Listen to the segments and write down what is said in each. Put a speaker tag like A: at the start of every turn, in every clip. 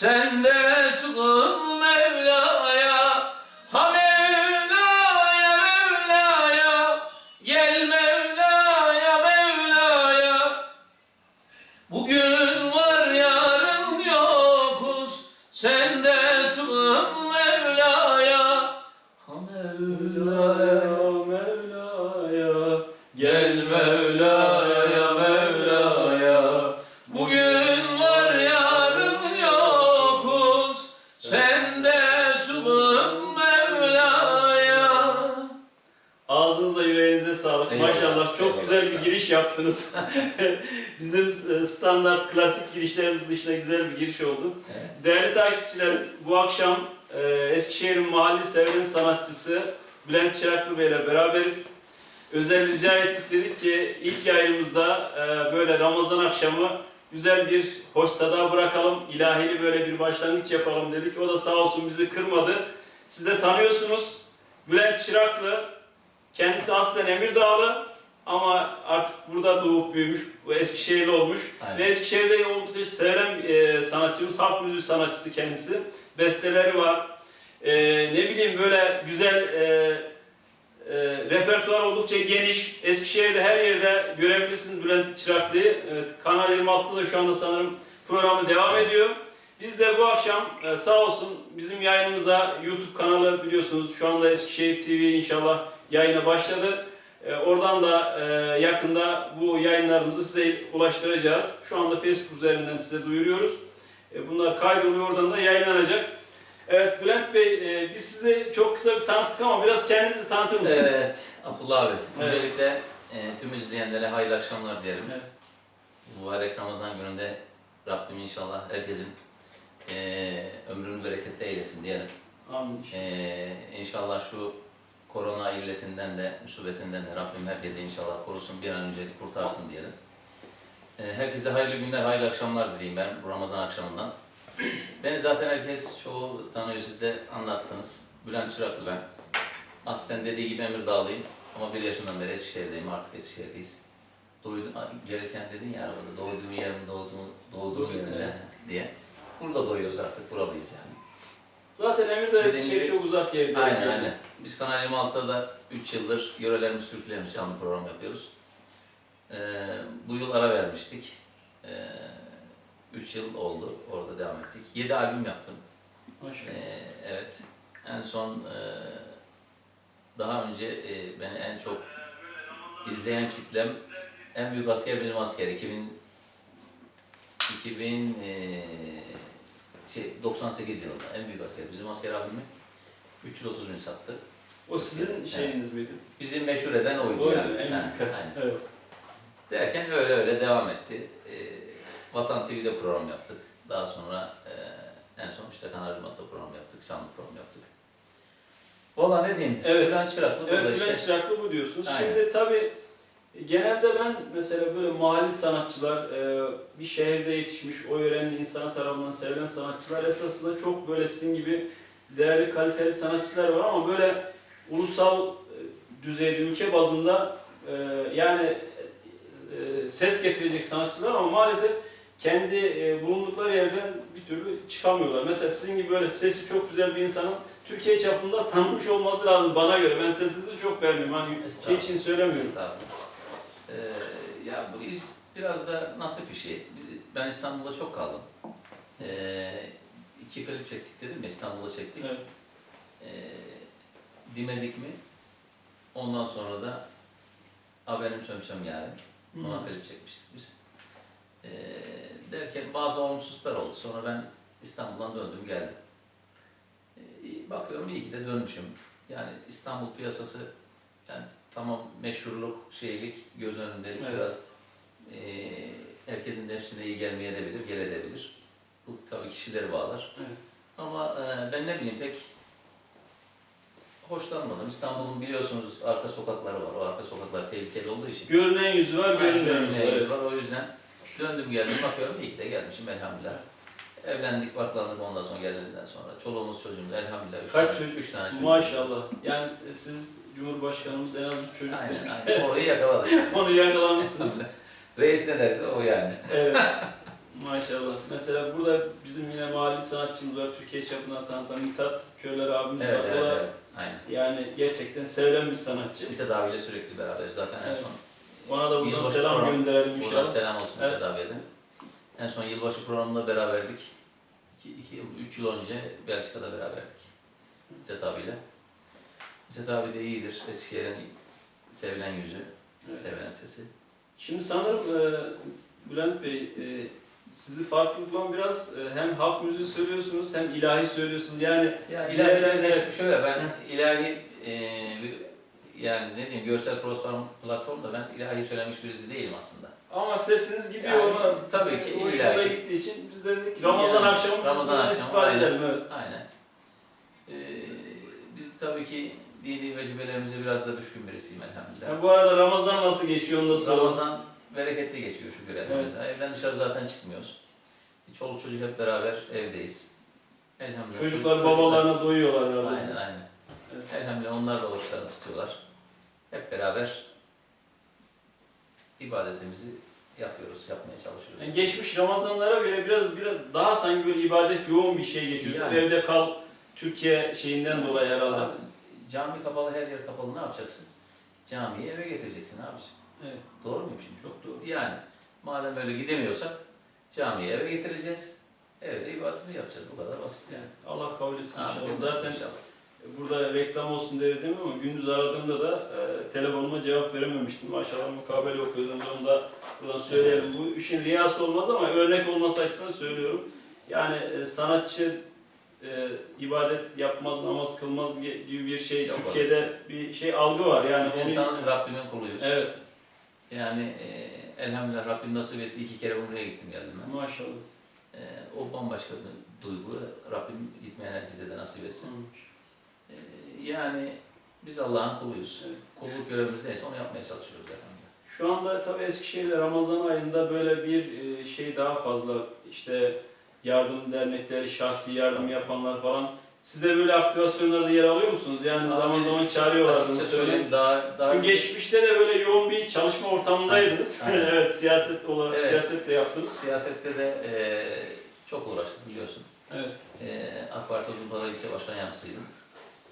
A: Sen de
B: çok güzel bir giriş yaptınız. Bizim e, standart klasik girişlerimiz dışında güzel bir giriş oldu.
A: Evet.
B: Değerli takipçiler bu akşam e, Eskişehir'in mahalli sevilen sanatçısı Bülent Çıraklı Bey ile beraberiz. Özel rica ettik dedik ki ilk yayınımızda e, böyle Ramazan akşamı güzel bir hoş sada bırakalım. ilahili böyle bir başlangıç yapalım dedik. O da sağ olsun bizi kırmadı. Siz de tanıyorsunuz. Bülent Çıraklı kendisi aslen Emirdağlı ama artık burada doğup büyümüş, bu Eskişehirli olmuş.
A: Aynen.
B: Ve Eskişehir'de oldukça sevilen e, sanatçımız, halk müziği sanatçısı kendisi. Besteleri var. E, ne bileyim böyle güzel e, e, repertuar oldukça geniş. Eskişehir'de her yerde görebilirsiniz Bülent Çıraklı'yı. E, Kanal 26'da da şu anda sanırım programı devam ediyor. Biz de bu akşam e, sağ olsun bizim yayınımıza YouTube kanalı biliyorsunuz şu anda Eskişehir TV inşallah yayına başladı. E, oradan da e, yakında bu yayınlarımızı size ulaştıracağız. Şu anda Facebook üzerinden size duyuruyoruz. E, bunlar kaydoluyor oradan da yayınlanacak. Evet Bülent Bey e, biz sizi çok kısa bir tanıttık ama biraz kendinizi tanıtır mısınız?
A: Evet, Abdullah abi.
B: Evet.
A: Öncelikle e, tüm izleyenlere hayırlı akşamlar diyelim.
B: Evet.
A: Mübarek Ramazan gününde Rabbim inşallah herkesin e, ömrünü bereketli eylesin diyelim.
B: Amin.
A: E, inşallah şu korona illetinden de, musibetinden de Rabbim herkese inşallah korusun, bir an önce kurtarsın diyelim. E, herkese hayırlı günler, hayırlı akşamlar dileyim ben bu Ramazan akşamından. Beni zaten herkes çoğu tanıyor, siz de anlattınız. Bülent Çıraklı ben. Aslen dediği gibi Emirdağlıyım ama bir yaşından beri Eskişehir'deyim, artık Eskişehir'deyiz. Doydum, gelirken dedin ya arabada doğduğum yerim, doğduğum, doğduğum yerimde diye. Burada doyuyoruz artık, buralıyız yani.
B: Zaten Emirdağ Eskişehir çok uzak yerde.
A: Aynen aynen. Biz Kanal 26'da da 3 yıldır yörelerimiz, türkülerimiz canlı program yapıyoruz. Ee, bu yıl ara vermiştik. 3 yıl oldu, orada devam ettik. 7 albüm yaptım.
B: Maşallah.
A: Ee, evet. En son e, daha önce e, beni en çok izleyen kitlem en büyük asker bizim asker 2000 2000 e, şey 98 yılında en büyük asker bizim asker albümü 330 bin sattı.
B: O sizin şeyiniz miydi?
A: Bizi meşhur eden oydu
B: Oydu,
A: yani.
B: en büyük kas.
A: aynen.
B: Evet.
A: Derken öyle öyle devam etti. Ee, Vatan TV'de program yaptık. Daha sonra e, en son işte Kanal 26'da program yaptık, canlı program yaptık. Valla ne diyeyim?
B: Evet.
A: Bülent Çıraklı burada
B: Evet
A: işte.
B: Bülent Çıraklı bu diyorsunuz.
A: Aynen.
B: Şimdi tabii genelde ben mesela böyle mahalli sanatçılar, e, bir şehirde yetişmiş, o yörenin insanı tarafından sevilen sanatçılar esasında çok böyle sizin gibi değerli, kaliteli sanatçılar var ama böyle ulusal e, düzeyde, ülke bazında e, yani e, ses getirecek sanatçılar ama maalesef kendi e, bulundukları yerden bir türlü çıkamıyorlar. Mesela sizin gibi böyle sesi çok güzel bir insanın Türkiye çapında tanınmış olması lazım bana göre. Ben sesinizi çok beğendim. Hani şey için söylemiyorum.
A: Estağfurullah. Ee, ya bu iş biraz da nasip işi. Biz- Ben İstanbul'da çok kaldım. Ee, iki klip çektik dedim ya İstanbul'da çektik.
B: Evet.
A: Ee, Dimedik mi? Ondan sonra da A benim sömsöm yarim. Ona klip çekmiştik biz. E, derken bazı olumsuzluklar oldu. Sonra ben İstanbul'dan döndüm geldim. E, bakıyorum iyi ki de dönmüşüm. Yani İstanbul piyasası yani tamam meşhurluk, şeylik, göz önündelik
B: Evet.
A: biraz e, herkesin nefsine iyi gelmeyebilir, gelebilir. Bu tabii kişileri bağlar.
B: Evet.
A: Ama e, ben ne bileyim pek hoşlanmadım. İstanbul'un biliyorsunuz arka sokakları var. O arka sokaklar tehlikeli olduğu için.
B: Görünen yüzü var, görünmeyen yüzü var.
A: yüz
B: evet.
A: var. O yüzden döndüm geldim bakıyorum iyi ki de gelmişim elhamdülillah. Evlendik, baklandık ondan sonra geldiğinden sonra. Çoluğumuz çocuğumuz elhamdülillah. Üç
B: Kaç
A: tane,
B: çocuk?
A: Üç tane çocuk.
B: Maşallah. Yani siz Cumhurbaşkanımız en az üç çocuk
A: Aynen,
B: demiş.
A: aynen. Orayı yakaladık.
B: Onu yakalamışsınız.
A: Reis ne derse o yani.
B: evet. Maşallah. Mesela burada bizim yine mahalli sanatçımız var. Türkiye çapına tanıtan Mithat Körler abimiz
A: Evet,
B: var.
A: evet,
B: o da
A: evet. Aynen.
B: yani gerçekten sevilen bir sanatçı.
A: Mithat abiyle sürekli beraberiz zaten en
B: Evet.
A: son.
B: Ona da buradan
A: Yılbaşı
B: selam
A: programı.
B: gönderelim
A: Buradan
B: inşallah.
A: selam olsun
B: Evet.
A: Mithat abiye de. En son yılbaşı programında beraberdik. 2 yıl, 3 yıl önce Belçika'da beraberdik. Mithat abiyle. Mithat abi de iyidir. Eskişehir'in sevilen yüzü,
B: Evet.
A: sevilen sesi.
B: Şimdi sanırım e, Bülent Bey e, sizi farklı bulan biraz e, hem halk müziği söylüyorsunuz hem ilahi söylüyorsunuz. Yani
A: Ya
B: İlahi-
A: ilahi
B: evet.
A: şöyle ben ilahi e, yani ne diyeyim görsel platform platformda ben ilahi söylemiş birisi değilim aslında.
B: ama sesiniz gidiyor
A: Yani
B: ona.
A: tabii ki ilahi.
B: gittiği için biz de dedik ki Ramazan
A: Yani,
B: akşamı
A: Ramazan akşamı,
B: istifade edelim. Evet.
A: Aynen. E, biz tabii ki dini vecibelerimize biraz da düşkün birisiyim elhamdülillah.
B: Ya bu arada Ramazan nasıl geçiyor onu da soralım.
A: Ramazan bereketli geçiyor şükür elhamdülillah. Evden dışarı zaten çıkmıyoruz. Çoluk çocuk hep beraber evdeyiz. Elhamdülillah.
B: Çocuklar
A: Çocuk-
B: babalarına doyuyorlar herhalde.
A: Aynen aynen.
B: Evet.
A: Elhamdülillah onlar da oruçlarını tutuyorlar. Hep beraber ibadetimizi yapıyoruz, yapmaya çalışıyoruz.
B: Yani geçmiş Ramazanlara göre biraz biraz daha sanki böyle ibadet yoğun bir şey geçiyor.
A: Yani.
B: Evde kal Türkiye şeyinden dolayı herhalde.
A: Abi, cami kapalı, her yer kapalı ne yapacaksın? Camiyi eve getireceksin abiciğim.
B: Evet.
A: Doğru muyum şimdi?
B: Çok doğru.
A: Yani madem öyle gidemiyorsak camiyi eve getireceğiz. Evde ibadetini yapacağız. Bu kadar basit yani.
B: Allah kabul etsin inşallah. Zaten
A: inşallah.
B: burada reklam olsun diye dedim ama gündüz aradığımda da e, telefonuma cevap verememiştim. Maşallah mukabele okuyordum. Onu da buradan söyleyelim. Bu işin riyası olmaz ama örnek olması açısından söylüyorum. Yani e, sanatçı e, ibadet yapmaz, namaz kılmaz gi- gibi bir şey
A: Yok
B: Türkiye'de bir şey algı var. Yani
A: Biz
B: onu-
A: insanız Rabbimin kuluyuz.
B: Evet.
A: Yani e, elhamdülillah Rabbim nasip etti iki kere Umre'ye gittim geldim ben.
B: Maşallah.
A: E, o bambaşka bir duygu. Rabbim gitmeyen herkese de nasip etsin. E, yani biz Allah'ın kuluyuz.
B: Evet.
A: Kulluk görevimiz neyse onu yapmaya çalışıyoruz elhamdülillah.
B: Şu anda tabii Eskişehir'de Ramazan ayında böyle bir e, şey daha fazla işte yardım dernekleri, şahsi yardım yapanlar falan. Siz de böyle aktivasyonlarda yer alıyor musunuz? Yani
A: Abi,
B: zaman zaman
A: Açıkça
B: muhtemelen.
A: söyleyeyim daha... daha
B: Çünkü geçmişte de böyle yoğun bir çalışma ortamındaydınız.
A: Aynen.
B: evet, siyaset olarak
A: Evet,
B: siyaset de yaptınız.
A: Siyasette de e, çok uğraştım biliyorsun.
B: Evet.
A: E, AK Parti Uzunpara İlçe Başkan Yardımcısıydım.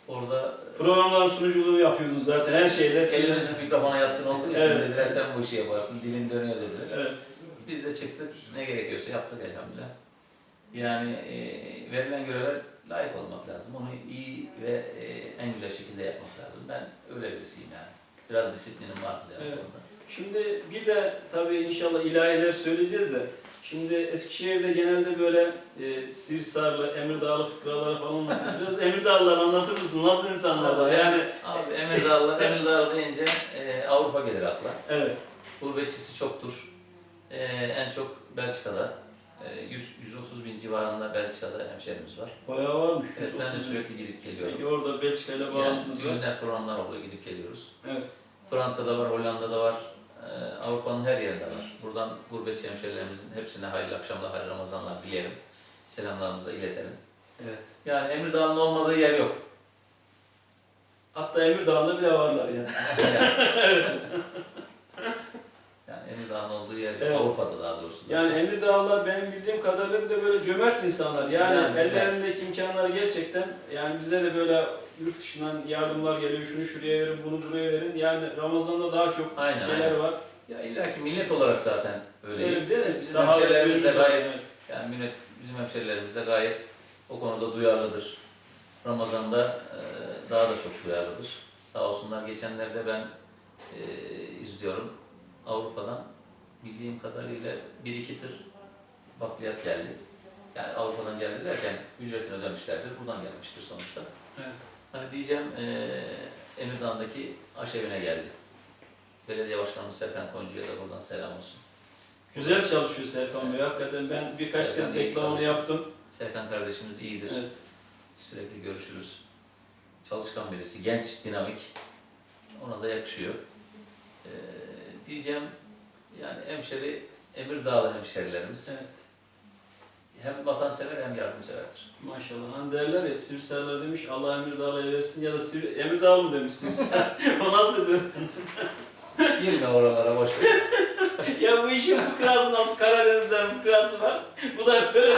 A: Orada
B: Programların sunuculuğunu yapıyordunuz zaten her şeyde. sizin-
A: elimiz mikrofona yatkın olduğu için
B: Evet.
A: dediler sen bu işi yaparsın, dilin dönüyor dediler.
B: Evet.
A: Biz de çıktık, ne gerekiyorsa yaptık elhamdülillah. Yani e, verilen göreve layık olmak lazım. Onu iyi ve e, en güzel şekilde yapmak lazım. Ben öyle birisiyim yani. Biraz disiplinim vardı yani.
B: Evet. Şimdi bir de tabii inşallah ilahiler söyleyeceğiz de Şimdi Eskişehir'de genelde böyle e, Sirsarlı, Emirdağlı fıkralar falan var. Biraz Emirdağlılar anlatır mısın? Nasıl insanlar? Yani
A: Abi Emirdağlı, Emirdağlı deyince e, Avrupa gelir akla.
B: evet.
A: Gurbetçisi çoktur. E, en çok Belçika'da. E, 100, 130 bin civarında Belçika'da hemşerimiz var.
B: Bayağı varmış.
A: Evet, ben de
B: 130
A: sürekli gidip geliyorum.
B: Peki orada Belçika ile
A: Yani
B: bağlantınız var.
A: düğünler, programlar oluyor, gidip geliyoruz.
B: Evet.
A: Fransa'da var, Hollanda'da var, e, Avrupa'nın her yerinde var. Buradan gurbetçi hemşerilerimizin hepsine hayırlı akşamlar, hayırlı Ramazanlar dileyelim. Selamlarımızı iletelim.
B: Evet.
A: Yani Emirdağ'ın olmadığı yer yok.
B: Hatta Emirdağ'ında bile varlar yani.
A: Yani, Emirdağ'ın olduğu yer
B: Evet.
A: Avrupa'da daha doğrusu.
B: Yani Emirdağlılar benim bildiğim kadarıyla bir de böyle cömert insanlar. Yani,
A: Yani,
B: ellerindeki imkanlar gerçekten yani bize de böyle yurt dışından yardımlar geliyor. Şunu şuraya verin, bunu buraya verin. Yani Ramazan'da daha çok
A: Aynen,
B: şeyler
A: aynen.
B: var.
A: Ya illa ki millet olarak zaten öyleyiz.
B: Öyle değil mi?
A: Bizim
B: Sahabe
A: hemşerilerimiz de
B: gözümüz
A: gayet, yani millet, bizim hemşerilerimiz de gayet o konuda duyarlıdır. Ramazan'da e, daha da çok duyarlıdır. Sağ olsunlar geçenlerde ben e, izliyorum Avrupa'dan bildiğim kadarıyla bir iki tır bakliyat geldi. Yani Avrupa'dan geldi derken ücretini ödemişlerdir. Buradan gelmiştir sonuçta.
B: Evet.
A: Hani diyeceğim eee Emirdağ'daki aşevine geldi. Belediye Başkanımız Serkan Koncu'ya da buradan selam olsun.
B: Güzel çalışıyor Serkan Bey. Hakikaten ben birkaç
A: Serkan
B: kez reklamını yaptım.
A: Serkan kardeşimiz iyidir.
B: Evet.
A: Sürekli görüşürüz. Çalışkan birisi, genç, dinamik. Ona da yakışıyor. Ee, diyeceğim yani hemşeri, Emirdağlı hemşerilerimiz
B: Evet.
A: hem vatansever hem yardımseverdir.
B: Maşallah. Hani derler ya Sivriserler demiş Allah Emirdağ'a versin ya da Sivri, Emirdağ mı demiş Sivriser. o nasıl
A: Girme oralara boş ver.
B: ya bu işin fıkrası nasıl? Karadeniz'den fıkrası var. Bu da böyle.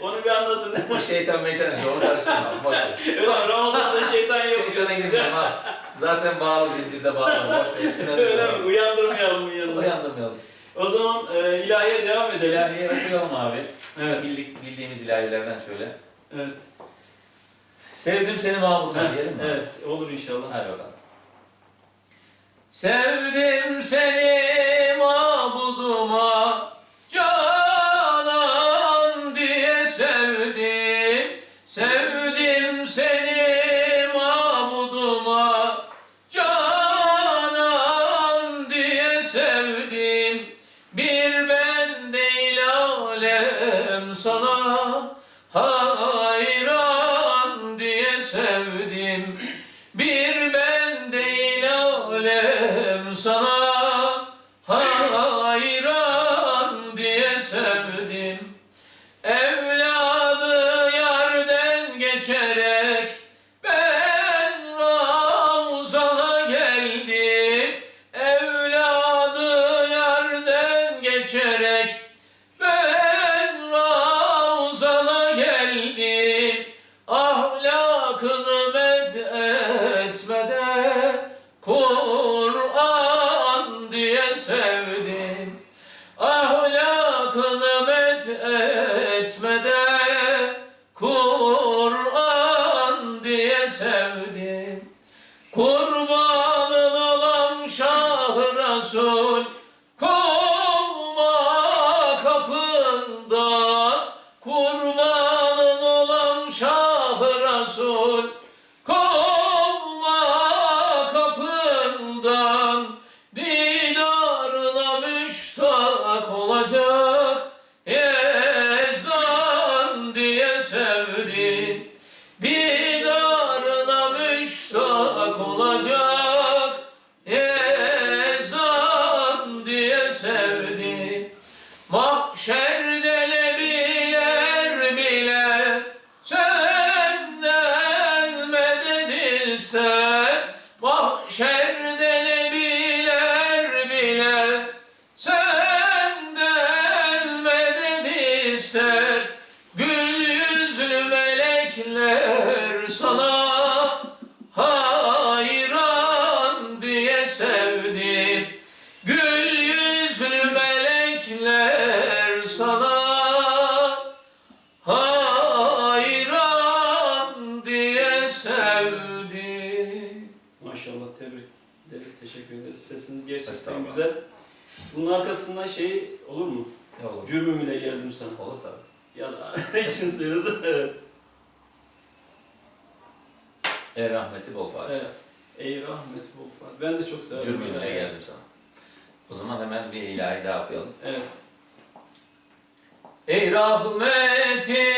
B: Onu bir anladın değil mi?
A: Bu şeytan meytan işi, onu karıştırma. Boş ver.
B: Ramazan'da şeytan yok.
A: Şeytana girmem ha. Zaten bağlı zincirde bağlı. Boş ver. Üstüne
B: Öyle mi?
A: düşme.
B: Uyandırmayalım yanına.
A: Uyandırmayalım.
B: O zaman e, ilahiye devam edelim.
A: İlahiye okuyalım abi.
B: Evet.
A: Bildik, bildiğimiz ilahilerden şöyle.
B: Evet.
A: Sevdim seni Mahmut'la diyelim mi?
B: Evet. Olur inşallah.
A: Hadi bakalım. Sevdim seni mabuduma sevdim. Kurbanın sana hayran diye sevdim Gül yüzlü melekler sana hayran diye sevdim.
B: Maşallah tebrik ederiz. Teşekkür ederiz. Sesiniz gerçekten
A: Estağfurullah.
B: güzel. Bunun arkasından şey olur mu?
A: Ne olur?
B: Cürmüm ile geldim sana.
A: Olur tabii.
B: Ya da için söylüyorsun. Evet.
A: E rahmeti bol
B: evet.
A: padişah.
B: Ey rahmet bol Fatih. Ben de çok severim.
A: Cürmüyle geldim sana. O zaman hemen bir ilahi daha okuyalım.
B: Evet.
A: Ey rahmeti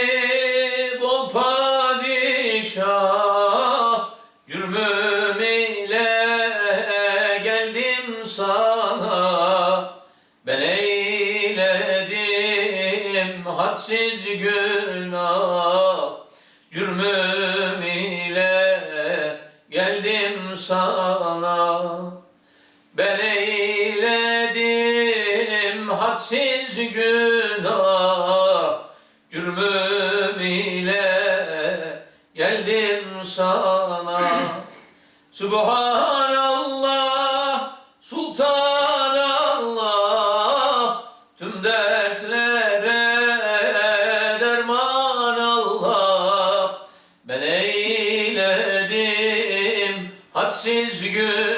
A: Subhanallah, Sultanallah Tüm dertlere derman Allah Ben eyledim hadsiz günah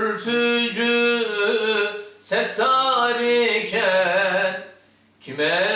A: Ay börtücü settar Kime